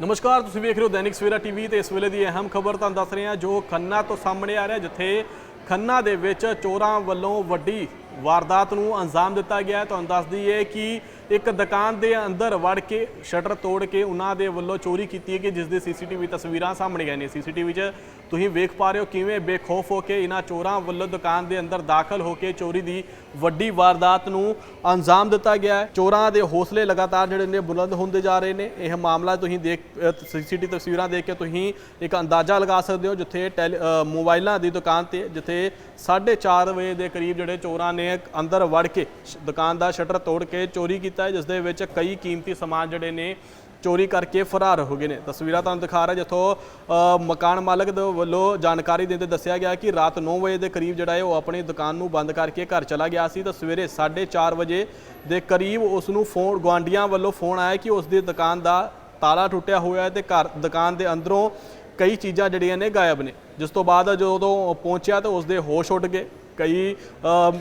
ਨਮਸਕਾਰ, ਤੁਸੀਂ ਵੇਖ ਰਹੇ ਹੋ ਦੈਨਿਕ ਸਵੇਰਾ ਟੀਵੀ ਤੇ ਇਸ ਵੇਲੇ ਦੀ ਅਹਿਮ ਖਬਰ ਤੁਹਾਨੂੰ ਦੱਸ ਰਹੇ ਹਾਂ, ਜੋ ਖੰਨਾ ਤੋਂ ਸਾਹਮਣੇ ਆ ਰਿਹਾ, ਜਿੱਥੇ ਖੰਨਾ ਦੇ ਵਿੱਚ ਚੋਰਾਂ ਵੱਲੋਂ ਵੱਡੀ ਵਾਰਦਾਤ ਨੂੰ ਅੰਜਾਮ ਦਿੱਤਾ ਗਿਆ ਹੈ। ਤੁਹਾਨੂੰ ਦੱਸ ਦਈਏ ਕਿ ਇੱਕ ਦੁਕਾਨ ਦੇ ਅੰਦਰ ਵੜ ਕੇ, ਸ਼ਟਰ ਤੋੜ ਕੇ ਉਹਨਾਂ ਦੇ ਵੱਲੋਂ ਚੋਰੀ ਕੀਤੀ ਹੈ ਕਿ ਜਿਸ ਦੀ ਸੀਸੀਟੀਵੀ ਤਸਵੀਰਾਂ ਸਾਹਮਣੇ ਗਏ ਨੇ। ਸੀਸੀਟੀਵੀ 'ਚ ਤੁਸੀਂ ਵੇਖ ਪਾ ਰਹੇ ਹੋ ਕਿਵੇਂ ਬੇਖੌਫ ਹੋ ਕੇ ਇਹਨਾਂ ਚੋਰਾਂ ਵੱਲੋਂ ਦੁਕਾਨ ਦੇ ਅੰਦਰ ਦਾਖਲ ਹੋ ਕੇ ਚੋਰੀ ਦੀ ਵੱਡੀ ਵਾਰਦਾਤ ਨੂੰ ਅੰਜਾਮ ਦਿੱਤਾ ਗਿਆ ਹੈ। ਚੋਰਾਂ ਦੇ ਹੌਸਲੇ ਲਗਾਤਾਰ ਜਿਹੜੇ ਨੇ ਬੁਲੰਦ ਹੁੰਦੇ ਜਾ ਰਹੇ ਨੇ। ਇਹ ਮਾਮਲਾ ਤੁਸੀਂ ਦੇਖ ਸੀਸੀਟੀਵੀ ਤਸਵੀਰਾਂ ਦੇਖ ਕੇ ਤੁਸੀਂ ਇੱਕ ਅੰਦਾਜ਼ਾ ਲਗਾ ਸਕਦੇ ਹੋ, ਜਿੱਥੇ ਟੈਲੀ- ਮੋਬਾਈਲਾਂ ਦੀ ਦੁਕਾਨ ਤੇ, ਜਿੱਥੇ 4:30 ਵਜੇ ਦੇ ਕਰੀਬ ਜਿਹੜੇ ਚੋਰਾਂ ਨੇ ਅੰਦਰ ਵੜ ਕੇ ਸ਼- ਦੁਕਾਨ ਦਾ ਸ਼ਟਰ ਤੋੜ ਕੇ ਚੋਰੀ ਕੀਤਾ ਜਿਸ ਦੇ ਵਿੱਚ ਕਈ ਕੀਮਤੀ ਸਮਾਨ ਜਿਹੜੇ ਨੇ ਚੋਰੀ ਕਰਕੇ ਫਰਾਰ ਹੋ ਗਏ ਨੇ। ਤਸਵੀਰਾਂ ਤੁਹਾਨੂੰ ਦਿਖਾ ਰਿਹਾ ਜਿੱਥੋਂ ਮਕਾਨ ਮਾਲਕ ਦੇ ਵੱਲੋਂ ਜਾਣਕਾਰੀ ਦਿੰਦੇ ਦੱਸਿਆ ਗਿਆ ਕਿ ਰਾਤ 9 ਵਜੇ ਦੇ ਕਰੀਬ ਜਿਹੜਾ ਹੈ ਉਹ ਆਪਣੀ ਦੁਕਾਨ ਨੂੰ ਬੰਦ ਕਰਕੇ ਘਰ ਚਲਾ ਗਿਆ ਸੀ ਤਾਂ ਸਵੇਰੇ 4:30 ਵਜੇ ਦੇ ਕਰੀਬ ਉਸ ਨੂੰ ਫੋਨ ਗਵਾਂਡੀਆਂ ਵੱਲੋਂ ਫੋਨ ਆਇਆ ਕਿ ਉਸ ਦੀ ਦੁਕਾਨ ਦਾ ਤਾਲਾ ਟੁੱਟਿਆ ਹੋਇਆ ਹੈ ਤੇ ਘਰ, ਦੁਕਾਨ ਦੇ ਅੰਦਰੋਂ ਕਈ ਚੀਜ਼ਾਂ ਜਿਹੜੀਆਂ ਨੇ ਗਾਇਬ ਨੇ। ਜਿਸ ਤੋਂ ਬਾਅਦ ਜਦੋਂ ਪਹੁੰਚਿਆ ਤਾਂ ਉਸ ਦੇ ਹੋਸ਼ ਉੱਡ ਗਏ। ਕਈ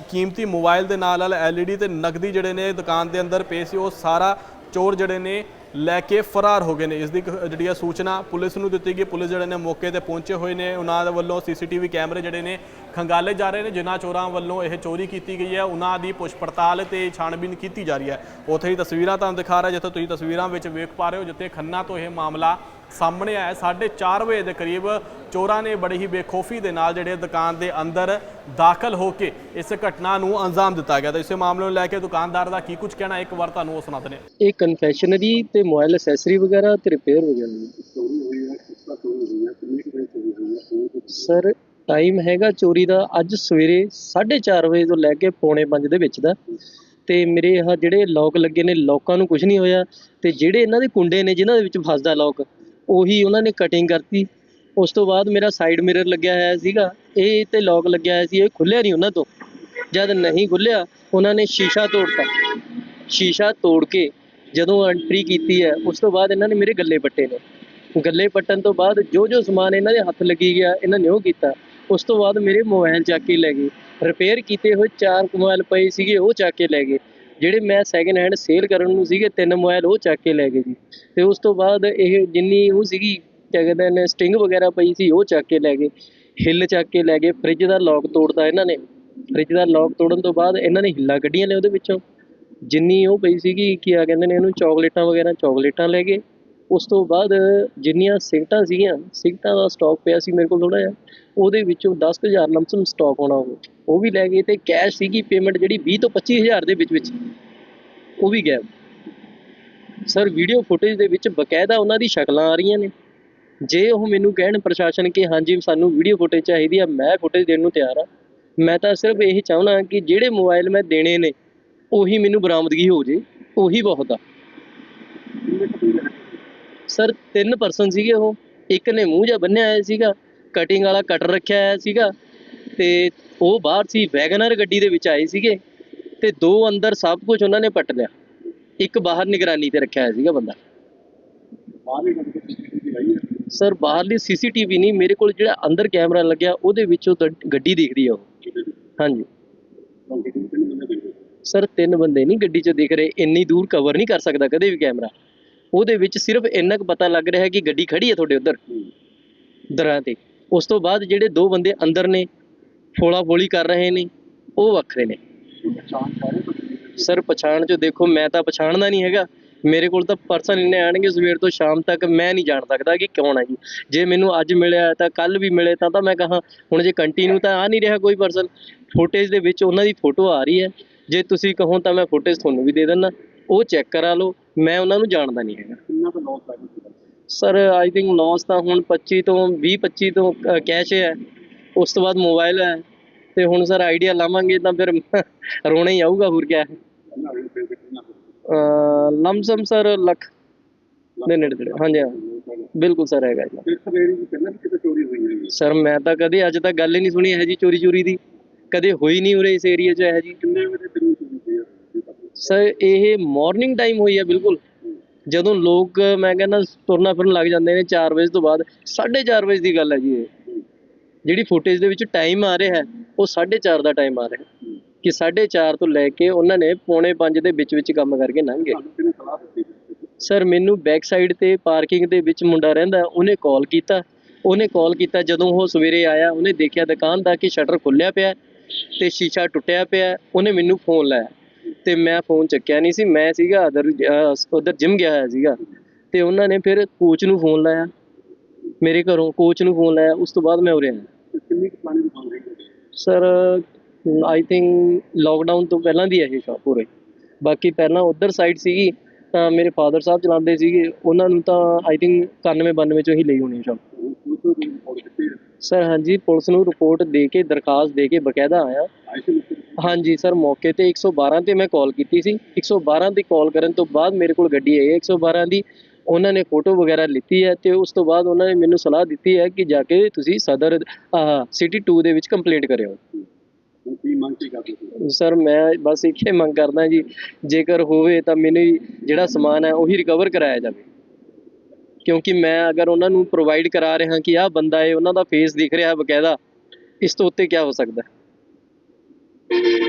ਕੀਮਤੀ ਮੋਬਾਈਲ ਦੇ ਨਾਲ ਨਾਲ ਐਲਈਡੀ ਤੇ ਨਕਦੀ ਜਿਹੜੇ ਨੇ ਦੁਕਾਨ ਦੇ ਅੰਦਰ ਪਏ ਸੀ, ਉਹ ਸਾਰਾ ਚੋਰ ਜਿਹੜੇ ਨੇ ਲੈ ਕੇ ਫਰਾਰ ਹੋ ਗਏ ਨੇ। ਇਸ ਦੀ ਇੱਕ ਜਿਹੜੀ ਹੈ ਸੂਚਨਾ ਪੁਲਿਸ ਨੂੰ ਦਿੱਤੀ ਗਈ। ਪੁਲਿਸ ਜਿਹੜੇ ਨੇ ਮੌਕੇ ਤੇ ਪਹੁੰਚੇ ਹੋਏ ਨੇ। ਉਹਨਾਂ ਦੇ ਵੱਲੋਂ ਸੀਸੀਟੀਵੀ ਕੈਮਰੇ ਜਿਹੜੇ ਨੇ ਖੰਗਾਲੇ ਜਾ ਰਹੇ ਨੇ ਜਿਨ੍ਹਾਂ ਚੋਰਾਂ ਵੱਲੋਂ ਇਹ ਚੋਰੀ ਕੀਤੀ ਗਈ ਹੈ। ਉਹਨਾਂ ਦੀ ਪੁੱਛ ਪੜਤਾਲ ਤੇ ਛਾਣਬੀਨ ਕੀਤੀ ਜਾ ਰਹੀ ਹੈ। ਉੱਥੇ ਹੀ ਤਸਵੀਰਾਂ ਤੁਹਾਨੂੰ ਦਿਖਾ ਰਿਹਾ ਜਿੱਥੇ ਤੁਸੀਂ ਤਸਵੀਰਾਂ ਵਿੱਚ ਵੇਖ ਪਾ ਰਹੇ ਹੋ ਜਿੱਥੇ ਖੰਨਾ ਤੋਂ ਇਹ ਮਾਮਲਾ ਸਾਹਮਣੇ ਆਇਆ 4:30 ਵਜੇ ਦੇ ਕਰੀਬ ਚੋਰਾਂ ਨੇ ਬੜੀ ਹੀ ਬੇਖੌਫੀ ਦੇ ਨਾਲ ਜਿਹੜੇ ਦੁਕਾਨ ਦੇ ਅੰਦਰ ਦਾਖਲ ਹੋ ਕੇ ਇਸ ਘਟਨਾ ਨੂੰ ਅੰਜਾਮ ਦਿੱਤਾ ਗਿਆ। ਤਾਂ ਇਸੇ ਮਾਮਲੇ ਨੂੰ ਲੈ ਕੇ ਦੁਕਾਨਦਾਰ ਦਾ ਕੀ ਕੁਝ ਕਹਿਣਾ ਇੱਕ ਵਾਰ ਤੁਹਾਨੂੰ ਉਹ ਸੁਣਾ ਦਿੰਦੇ ਹਾਂ ਇਹ ਕਨਫੈਸ਼ਨਰੀ ਤੇ ਮੋਬਾਈਲ ਐਸੈਸਰੀ ਵਗੈਰਾ ਤੇ ਰਿਪੇਅਰ ਵਗੈਰਾ ਸਰ ਟਾਈਮ ਹੈਗਾ ਚੋਰੀ ਦਾ ਅੱਜ ਸਵੇਰੇ 4:30 ਵਜੇ ਤੋਂ ਲੈ ਕੇ ਪੌਣੇ 5 ਦੇ ਵਿੱਚ ਦਾ। ਤੇ ਮੇਰੇ ਆਹ ਜਿਹੜੇ ਲੋਕ ਲੱਗੇ ਨੇ, ਲੋਕਾਂ ਨੂੰ ਕੁਝ ਨਹੀਂ ਹੋਇਆ। ਤੇ ਜਿਹੜੇ ਇਹਨਾਂ ਦੇ ਕੁੰਡੇ ਨੇ, ਜਿਨ੍ਹਾਂ ਦੇ ਵਿੱਚ ਫਸਦਾ ਲੋਕ ਉਹੀ ਉਹਨਾਂ ਨੇ ਕਟਿੰਗ ਕਰਤੀ। ਉਸ ਤੋਂ ਬਾਅਦ ਮੇਰਾ ਸਾਈਡ ਮਿਰਰ ਲੱਗਿਆ ਹੋਇਆ ਸੀਗਾ। ਇਹ ਤੇ ਲੋਕ ਲੱਗਿਆ ਹੋਇਆ ਸੀ, ਇਹ ਖੁੱਲਿਆ ਨਹੀਂ ਉਹਨਾਂ ਤੋਂ। ਜਦ ਨਹੀਂ ਖੁੱਲਿਆ ਉਹਨਾਂ ਨੇ ਸ਼ੀਸ਼ਾ ਤੋੜਤਾ। ਸ਼ੀਸ਼ਾ ਤੋੜ ਕੇ ਜਦੋਂ ਐਂਟਰੀ ਕੀਤੀ ਹੈ, ਉਸ ਤੋਂ ਬਾਅਦ ਇਹਨਾਂ ਨੇ ਮੇਰੇ ਗੱਲੇ ਪੱਟੇ ਨੇ। ਗੱਲੇ ਪੱਟਣ ਤੋਂ ਬਾਅਦ ਜੋ ਜੋ ਸਮਾਨ ਇਹਨਾਂ ਦੇ ਹੱਥ ਲੱਗੀ ਗਿਆ, ਇਹਨਾਂ ਨੇ ਉਹ ਕੀਤਾ। ਉਸ ਤੋਂ ਬਾਅਦ ਮੇਰੇ ਮੋਬਾਈਲ ਚੱਕ ਕੇ ਲੈ ਗਏ। ਰਿਪੇਅਰ ਕੀਤੇ ਹੋਏ ਚਾਰ ਕੁ ਮੋਬਾਈਲ ਪਏ ਸੀਗੇ, ਉਹ ਚੱਕ ਕੇ ਲੈ ਗਏ। ਜਿਹੜੇ ਮੈਂ ਸੈਕਿੰਡ ਹੈਂਡ ਸੇਲ ਕਰਨ ਨੂੰ ਸੀਗੇ, ਤਿੰਨ ਮੋਬਾਈਲ ਉਹ ਚੱਕ ਕੇ ਲੈ ਗਏ ਜੀ। ਤੇ ਉਸ ਤੋਂ ਬਾਅਦ ਇਹ ਜਿੰਨੀ ਉਹ ਸੀਗੀ, ਕਿਆ ਕਹਿੰਦੇ ਨੇ ਸਟਿੰਗ ਵਗੈਰਾ ਪਈ ਸੀ, ਉਹ ਚੱਕ ਕੇ ਲੈ ਗਏ। ਹਿੱਲ ਚੱਕ ਕੇ ਲੈ ਗਏ ਫ੍ਰਿਜ ਦਾ ਲੌਕ ਤੋੜਤਾ ਇਹਨਾਂ ਨੇ। ਫ੍ਰਿਜ ਦਾ ਲੌਕ ਤੋੜਨ ਤੋਂ ਬਾਅਦ ਇਹਨਾਂ ਨੇ ਹਿੱਲਾਂ ਕੱਢੀਆਂ ਨੇ ਉਹਦੇ ਵਿੱਚੋਂ ਜਿੰਨੀ ਉਹ ਪਈ ਸੀਗੀ ਕੀ ਆ ਕਹਿੰਦੇ ਨੇ ਇਹਨੂੰ, ਚਾਕਲੇਟਾਂ ਵਗੈਰਾ, ਚਾਕਲੇਟਾਂ ਲੈ ਗਏ। ਉਸ ਤੋਂ ਬਾਅਦ ਜਿੰਨੀਆਂ ਸਿਗਟਾਂ ਸੀਗੀਆਂ ਸਿਗਟਾਂ ਦਾ ਸਟਾਕ ਪਿਆ ਸੀ ਮੇਰੇ ਕੋਲ ਥੋੜਾ ਜਿਹਾ, ਉਹਦੇ ਵਿੱਚੋਂ 10000 ਲਮਸਮ ਸਟਾਕ ਹੋਣਾ ਉਹ। ਉਹ ਵੀ ਲੈ ਗਏ ਤੇ ਕੈਸ਼ ਸੀਗੀ ਪੇਮੈਂਟ ਜਿਹੜੀ 20 ਤੋਂ 25000 ਦੇ ਵਿੱਚ ਵਿੱਚ। ਉਹ ਵੀ ਗਾਇਬ। ਸਰ ਵੀਡੀਓ ਫੁਟੇਜ ਦੇ ਵਿੱਚ ਬਕਾਇਦਾ ਉਹਨਾਂ ਦੀ ਸ਼ਕਲਾਂ ਆ ਰਹੀਆਂ ਨੇ। ਜੇ ਉਹ ਮੈਨੂੰ ਕਹਿਣ ਪ੍ਰਸ਼ਾਸਨ ਕਿ ਹਾਂਜੀ, ਸਾਨੂੰ ਵੀਡੀਓ ਫੁਟੇਜ ਚਾਹੀਦੀ ਆ, ਮੈਂ ਫੁਟੇਜ ਦੇਣ ਨੂੰ ਤਿਆਰ ਆ। ਮੈਂ ਤਾਂ ਸਿਰਫ ਇਹ ਚਾਹੁੰਦਾ ਕਿ ਜਿਹੜੇ ਮੋਬਾਈਲ ਮੈਂ ਦੇਣੇ ਨੇ, ਉਹੀ ਮੈਨੂੰ ਬਰਾਮਦਗੀ ਹੋ ਜੇ, ਉਹੀ ਬਹੁਤ ਆ। ਸਰ ਤਿੰਨ ਪਰਸਨ ਸੀਗੇ ਉਹ। ਇੱਕ ਨੇ ਮੂੰਹ ਜਿਹਾ ਬੰਨਿਆ ਹੋਇਆ ਸੀਗਾ ਕਟਿੰਗ ਵਾਲਾ ਕਟਰ ਰੱਖਿਆ ਹੋਇਆ ਸੀਗਾ ਤੇ ਉਹ ਬਾਹਰ ਸੀ ਵੈਗਨਰ ਗੱਡੀ ਦੇ ਵਿੱਚ ਆਏ ਸੀਗੇ ਤੇ ਦੋ ਅੰਦਰ ਸਭ ਕੁਝ ਉਹਨਾਂ ਨੇ ਪੱਟ ਲਿਆ। ਇੱਕ ਬਾਹਰ ਨਿਗਰਾਨੀ ਤੇ ਰੱਖਿਆ ਹੋਇਆ ਸੀਗਾ ਬੰਦਾ। ਸਰ ਬਾਹਰਲੀ ਸੀਸੀਟੀਵੀ ਨਹੀਂ ਮੇਰੇ ਕੋਲ ਜਿਹੜਾ ਅੰਦਰ ਕੈਮਰਾ ਲੱਗਿਆ ਉਹਦੇ ਵਿੱਚੋਂ ਤਾਂ ਗੱਡੀ ਦਿਖਦੀ ਆ ਉਹ। ਹਾਂਜੀ। ਸਰ ਤਿੰਨ ਬੰਦੇ ਨਹੀਂ ਗੱਡੀ 'ਚ ਦਿਖ ਰਹੇ ਇੰਨੀ ਦੂਰ ਕਵਰ ਨਹੀਂ ਕਰ ਸਕਦਾ ਕਦੇ ਵੀ ਕੈਮਰਾ ਉਹਦੇ ਵਿੱਚ ਸਿਰਫ ਇੰਨਾ ਕੁ ਪਤਾ ਲੱਗ ਰਿਹਾ ਕਿ ਗੱਡੀ ਖੜੀ ਹੈ ਤੁਹਾਡੇ ਉੱਧਰ। ਦਰਾਂ ਤੇ। ਉਸ ਤੋਂ ਬਾਅਦ ਜਿਹੜੇ ਦੋ ਬੰਦੇ ਅੰਦਰ ਨੇ ਫੋਲਾ ਫੋਲੀ ਕਰ ਰਹੇ ਨੇ ਉਹ ਵੱਖਰੇ ਨੇ। ਸਰ ਪਛਾਣ ਚ ਦੇਖੋ ਮੈਂ ਤਾਂ ਪਛਾਣਦਾ ਨਹੀਂ ਹੈਗਾ। ਮੇਰੇ ਕੋਲ ਤਾਂ ਪਰਸਨ ਇੰਨੇ ਆਣਗੇ ਸਵੇਰ ਤੋਂ ਸ਼ਾਮ ਤੱਕ ਮੈਂ ਨਹੀਂ ਜਾਣ ਸਕਦਾ ਕਿ ਕੌਣ ਆ ਜੀ। ਜੇ ਮੈਨੂੰ ਅੱਜ ਮਿਲਿਆ ਤਾਂ ਕੱਲ ਵੀ ਮਿਲੇ ਤਾਂ ਤਾਂ ਮੈਂ ਕਹਾਂ ਹੁਣ ਜੇ ਕੰਟੀਨਿਊ ਤਾਂ ਆ ਨਹੀਂ ਰਿਹਾ ਕੋਈ ਪਰਸਨ ਫੁਟੇਜ ਦੇ ਵਿੱਚ ਉਹਨਾਂ ਦੀ ਫੋਟੋ ਆ ਰਹੀ ਹੈ। ਜੇ ਤੁਸੀਂ ਕਹੋ ਤਾਂ ਮੈਂ ਫੁਟੇਜ ਤੁਹਾਨੂੰ ਵੀ ਦੇ ਦਿੰਦਾ। ਉਹ ਚੈੱਕ ਕਰਾ ਲਓ, ਮੈਂ ਉਹਨਾਂ ਨੂੰ ਜਾਣਦਾ ਨਹੀਂ ਹੈਗਾ। ਸਰ ਆਈ ਥਿੰਕ ਲਾਸ ਤਾਂ ਹੁਣ 25 ਤੋਂ 20 25 ਤੋਂ ਕੈਸ਼ ਹੈ। ਉਸ ਤੋਂ ਬਾਅਦ ਮੋਬਾਈਲ ਹੈ। ਤੇ ਹੁਣ ਸਰ ਆਈਡੀਆ ਲਾਵਾਂਗੇ ਤਾਂ ਫਿਰ ਰੋਣਾ ਹੀ ਆਊਗਾ, ਹੋਰ ਕਿਆ। ਲਮਸਮ ਸਰ ਲੱਖ ਦੇ ਨੇੜੇ ਤੇੜੇ। ਹਾਂਜੀ ਬਿਲਕੁਲ ਸਰ ਹੈਗਾ ਜੀ। ਸਰ ਮੈਂ ਤਾਂ ਕਦੇ ਅੱਜ ਤੱਕ ਗੱਲ ਹੀ ਨਹੀਂ ਸੁਣੀ ਇਹ ਜੀ ਚੋਰੀ ਚੋਰੀ ਦੀ। ਕਦੇ ਹੋਈ ਨਹੀਂ ਉਰੇ ਇਸ ਏਰੀਆ 'ਚ ਇਹ ਜੀ ਸਰ, ਇਹ ਮਾਰਨਿੰਗ ਟਾਈਮ ਹੋਈ ਹੈ ਬਿਲਕੁਲ। ਜਦੋਂ ਲੋਕ, ਮੈਂ ਕਹਿੰਦਾ, ਤੁਰਨਾ ਫਿਰਨ ਲੱਗ ਜਾਂਦੇ ਨੇ 4 ਵਜੇ ਤੋਂ ਬਾਅਦ 4:30 ਵਜੇ ਦੀ ਗੱਲ ਹੈ ਜੀ ਇਹ। ਜਿਹੜੀ ਫੁਟੇਜ ਦੇ ਵਿੱਚ ਟਾਈਮ ਆ ਰਿਹਾ ਹੈ ਉਹ 4:30 ਦਾ ਟਾਈਮ ਆ ਰਿਹਾ। ਕਿ 4:30 ਤੋਂ ਲੈ ਕੇ ਉਹਨਾਂ ਨੇ ਪੌਣੇ 5 ਦੇ ਵਿੱਚ ਵਿੱਚ ਕੰਮ ਕਰਕੇ ਲੰਘ ਗਏ। ਸਰ, ਮੈਨੂੰ ਬੈਕ ਸਾਈਡ ਤੇ ਪਾਰਕਿੰਗ ਦੇ ਵਿੱਚ ਮੁੰਡਾ ਰਹਿੰਦਾ, ਉਹਨੇ ਕਾਲ ਕੀਤਾ। ਉਹਨੇ ਕਾਲ ਕੀਤਾ ਜਦੋਂ ਉਹ ਸਵੇਰੇ ਆਇਆ, ਉਹਨੇ ਦੇਖਿਆ ਦੁਕਾਨ ਦਾ ਕਿ ਸ਼ਟਰ ਖੁੱਲਿਆ ਪਿਆ, ਤੇ ਸ਼ੀਸ਼ਾ ਟੁੱਟਿਆ ਪਿਆ, ਉਹਨੇ ਮੈਨੂੰ ਫੋਨ ਲਾਇਆ। ਤੇ ਮੈਂ ਫੋਨ ਚੱਕਿਆ ਨਹੀਂ ਸੀ। ਮੈਂ ਸੀਗਾ ਅਦਰ ਉਧਰ ਜਿਮ ਗਿਆ ਹੋਇਆ ਸੀਗਾ। ਤੇ ਉਹਨਾਂ ਨੇ ਫਿਰ ਕੋਚ ਨੂੰ ਫੋਨ ਲਾਇਆ। ਮੇਰੇ ਘਰੋਂ ਕੋਚ ਨੂੰ ਫੋਨ ਲਾਇਆ। ਉਸ ਤੋਂ ਬਾਅਦ ਮੈਂ ਉਰੇ ਆਇਆ। ਕਿੰਨੀ ਕੁ ਪੁਰਾਣੀ ਦੁਕਾਨ ਰਹੀ ਹੈ ਸਰ ਆਈ ਥਿੰਕ ਲੋਕਡਾਊਨ ਤੋਂ ਪਹਿਲਾਂ ਦੀ ਹੈ ਇਹ ਸ਼ਾਪ ਪੂਰੇ। ਬਾਕੀ ਪਹਿਲਾਂ ਉਧਰ ਸਾਈਡ ਸੀਗੀ ਤਾਂ ਮੇਰੇ ਫਾਦਰ ਸਾਹਿਬ ਚਲਾਉਂਦੇ ਸੀਗੇ। ਉਹਨਾਂ ਨੂੰ ਤਾਂ ਆਈ ਥਿੰਕ 91 92 ਚੋਂ ਹੀ ਲਈ ਹੋਣੀ ਸ਼ਾਪ ਸਰ ਹਾਂਜੀ ਪੁਲਿਸ ਨੂੰ ਰਿਪੋਰਟ ਦੇ ਕੇ ਦਰਖਾਸਤ ਦੇ ਕੇ ਬਕਾਇਦਾ ਆਇਆ। ਹਾਂਜੀ ਸਰ ਮੌਕੇ ਤੇ 112 ਤੇ ਮੈਂ ਕਾਲ ਕੀਤੀ ਸੀ। 112 ਤੇ ਕਾਲ ਕਰਨ ਤੋਂ ਬਾਅਦ ਮੇਰੇ ਕੋਲ ਗੱਡੀ ਆਈ ਹੈ 112 ਦੀ। ਉਹਨਾਂ ਨੇ ਫੋਟੋ ਵਗੈਰਾ ਲਿੱਤੀ ਹੈ ਤੇ ਉਸ ਤੋਂ ਬਾਅਦ ਉਹਨਾਂ ਨੇ ਮੈਨੂੰ ਸਲਾਹ ਦਿੱਤੀ ਹੈ ਕਿ ਜਾ ਕੇ ਤੁਸੀਂ ਸਦਰ ਸਿਟੀ 2 ਦੇ ਵਿੱਚ ਕੰਪਲੇਂਟ ਕਰਿਓ। ਸਰ ਮੈਂ ਬਸ ਇੱਕ ਮੰਗ ਕਰਦਾ ਜੀ ਜੇਕਰ ਹੋਵੇ ਤਾਂ ਮੈਨੂੰ ਜਿਹੜਾ ਸਮਾਨ ਹੈ ਉਹੀ ਰਿਕਵਰ ਕਰਾਇਆ ਜਾਵੇ। ਕਿਉਂਕਿ ਮੈਂ ਅਗਰ ਉਹਨਾਂ ਨੂੰ ਪ੍ਰੋਵਾਈਡ ਕਰਾ ਰਿਹਾ ਕਿ ਆਹ ਬੰਦਾ ਹੈ ਉਹਨਾਂ ਦਾ ਫੇਸ ਦਿਖ ਰਿਹਾ ਬਕਾਇਦਾ ਇਸ ਤੋਂ ਉੱਤੇ ਕੀ ਹੋ ਸਕਦਾ? Thank you.